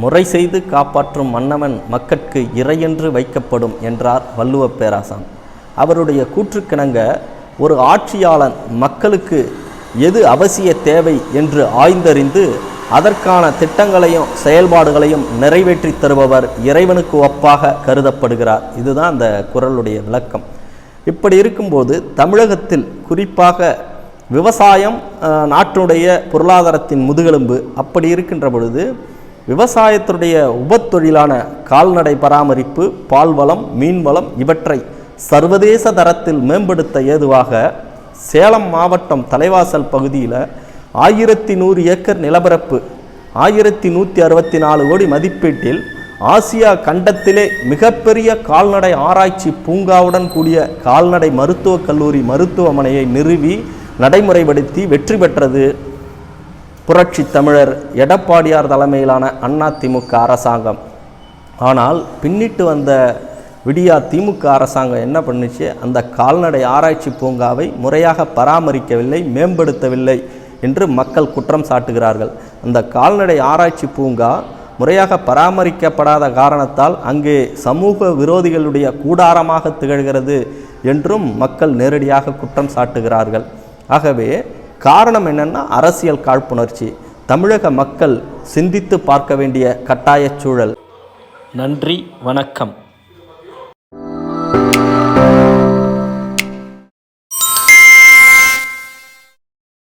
முறை செய்து காப்பாற்றும் மன்னவன் மக்கட்கு இறையென்று வைக்கப்படும் என்றார் வள்ளுவப் பேராசான். அவருடைய கூற்றுக்கிணங்க ஒரு ஆட்சியாளன் மக்களுக்கு எது அவசிய தேவை என்று ஆய்ந்தறிந்து அதற்கான திட்டங்களையும் செயல்பாடுகளையும் நிறைவேற்றி தருபவர் இறைவனுக்கு ஒப்பாக கருதப்படுகிறார். இதுதான் அந்த குறளுடைய விளக்கம். இப்படி இருக்கும்போது தமிழகத்தில் குறிப்பாக விவசாயம் நாட்டினுடைய பொருளாதாரத்தின் முதுகெலும்பு அப்படி இருக்கின்ற பொழுது விவசாயத்துடைய உபத்தொழிலான கால்நடை பராமரிப்பு பால்வளம் மீன்வளம் இவற்றை சர்வதேச தரத்தில் மேம்படுத்த ஏதுவாக சேலம் மாவட்டம் தலைவாசல் பகுதியில் ஆயிரத்தி நூறு ஏக்கர் நிலப்பரப்பு ஆயிரத்தி நூற்றி அறுபத்தி நாலு கோடி மதிப்பீட்டில் ஆசியா கண்டத்திலே மிகப்பெரிய கால்நடை ஆராய்ச்சி பூங்காவுடன் கூடிய கால்நடை மருத்துவக் கல்லூரி மருத்துவமனையை நிறுவி நடைமுறைப்படுத்தி வெற்றி பெற்றது. புரட்சி தமிழர் எடப்பாடியார் தலைமையிலான அதிமுக அரசாங்கம். ஆனால் பின்னிட்டு வந்த விடியா திமுக அரசாங்கம் என்ன பண்ணுச்சு? அந்த கால்நடை ஆராய்ச்சி பூங்காவை முறையாக பராமரிக்கவில்லை மேம்படுத்தவில்லை என்று மக்கள் குற்றம் சாட்டுகிறார்கள். அந்த கால்நடை ஆராய்ச்சி பூங்கா முறையாக பராமரிக்கப்படாத காரணத்தால் அங்கே சமூக விரோதிகளுடைய கூடாரமாக திகழ்கிறது என்றும் மக்கள் நேரடியாக குற்றம் சாட்டுகிறார்கள். ஆகவே காரணம் என்னன்னா அரசியல் காழ்ப்புணர்ச்சி. தமிழக மக்கள் சிந்தித்து பார்க்க வேண்டிய கட்டாயச் சூழல். நன்றி வணக்கம்.